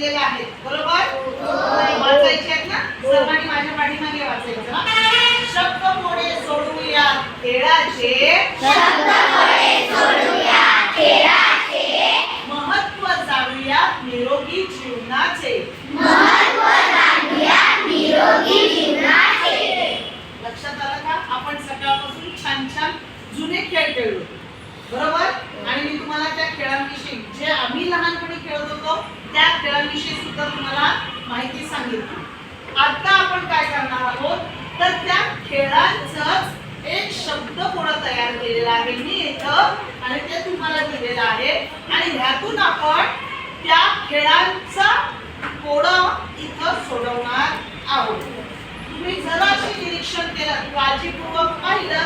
दिलेले आहेत. बरोबर? वाचायचे आहेत ना? सर्वांनी माझ्या पाठीमागे वाचायचं. हा? शब्द मोडे सोडूया. खेळाचे महत्त्व जाणूया निरोगी जीवनाचे. लक्षात आलं का? आपण सकाळपासून छान छान जुने खेळ खेळलो. बरोबर? आणि मी तुम्हाला त्या खेळांविषयी जे आम्ही लहानपणी खेळत होतो त्या खेळांविषयी सुद्धा तुम्हाला माहिती सांगितली. आता आपण काय करणार आहोत? तर त्या खेळांचंच एक शब्द कोणं तयार केलेला आहे. मी इथं आणि ते तुम्हाला दिलेलं आहे. आणि ह्यातून आपण त्या खेळांचा कोडं इथं सोडवणार आहोत. तुम्ही जराशी निरीक्षण केलं काळजीपूर्वक पाहिलं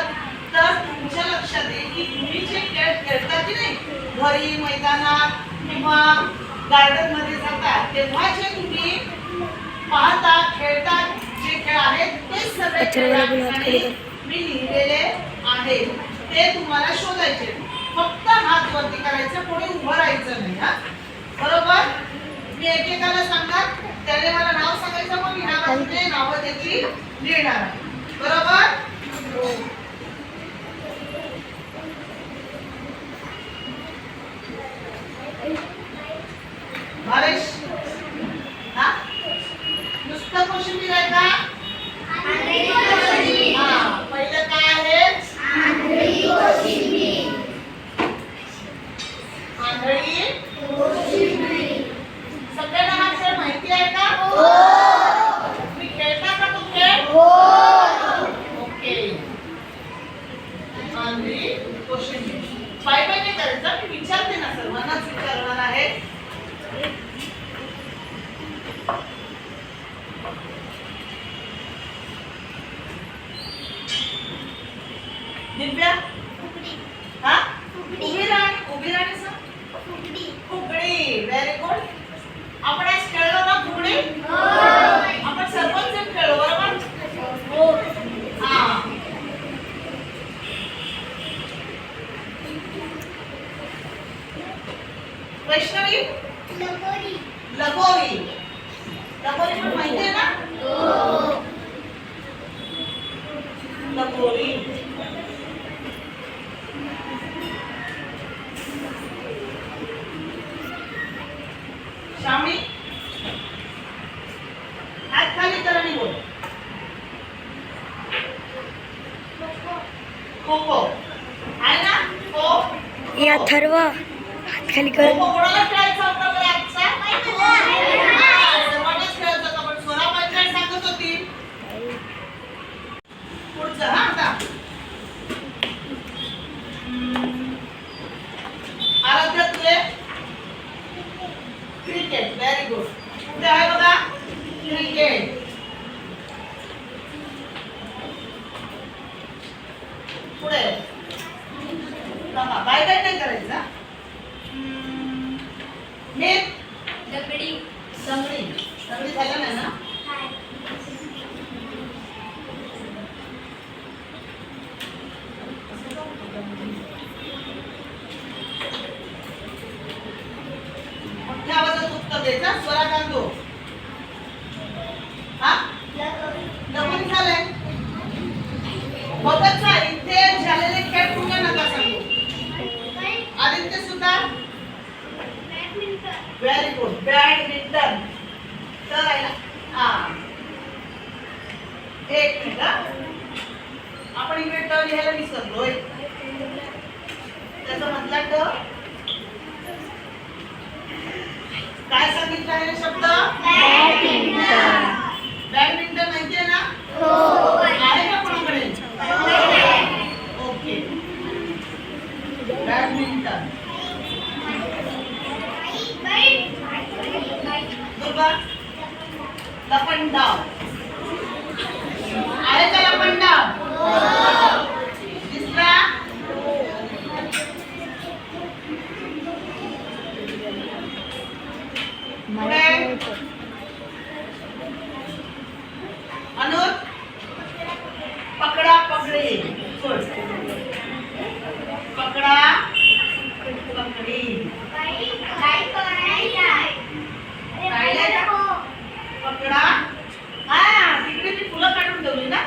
तर तुमच्या लक्षात येईल की तुम्ही जे खेळ खेळता की नाही घरी मैदानात किंवा गार्डनमध्ये जातात. तेव्हा जे तुम्ही पाहता खेळता जे खेळ आहेत ते सगळे खेळ मी लिहिलेले आहेत ते तुम्हाला शोधायचे फक्त हात वरती करायचं कोणी उभं राहायचं नाही हा. बरोबर? मी एकेकाला सांगणार त्याने मला नाव सांगायचं मग ह्या बाजूने नावं त्याची लिहिणार आहे. बरोबर? भावेश हा नुसतं कोशिंबीर आहे दिव्या या थर्व. हात खाली कर. एक मिनिट. आपण इकडे ट लिहायला विसरलोय. त्याचा मधला ट. काय सांगितलं आहे शब्द? बॅडमिंटन. माहितीये ना? पकडे सोड पकडा पकडे पकडा हा तिकडे मी फुलं काढून ठेवली ना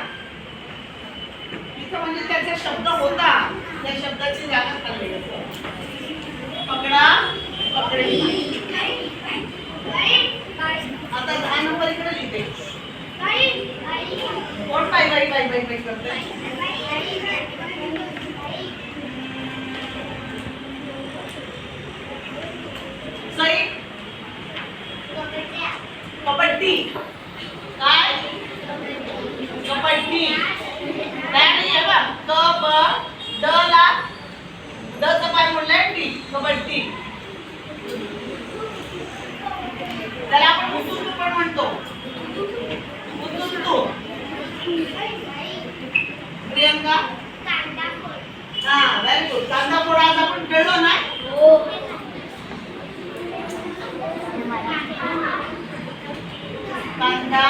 तिथं म्हणजे त्याचा शब्द होता त्या शब्दाची जागा चालली पकडा पकडे. आता दहा नंबर इकडे लिहिते. कोण बाई बाई बाई बाई बाई करते कबड्डी. काय? कबड्डी. काय नाही आहे बा क ब ड ला ड चं काय म्हणलंय डी कबड्डी. त्याला आपण उतुंतू पण म्हणतो. उतुंतू प्रियंका हा व्हेरी गुड कांदा पोळा आज आपण खेळलो ना कांदा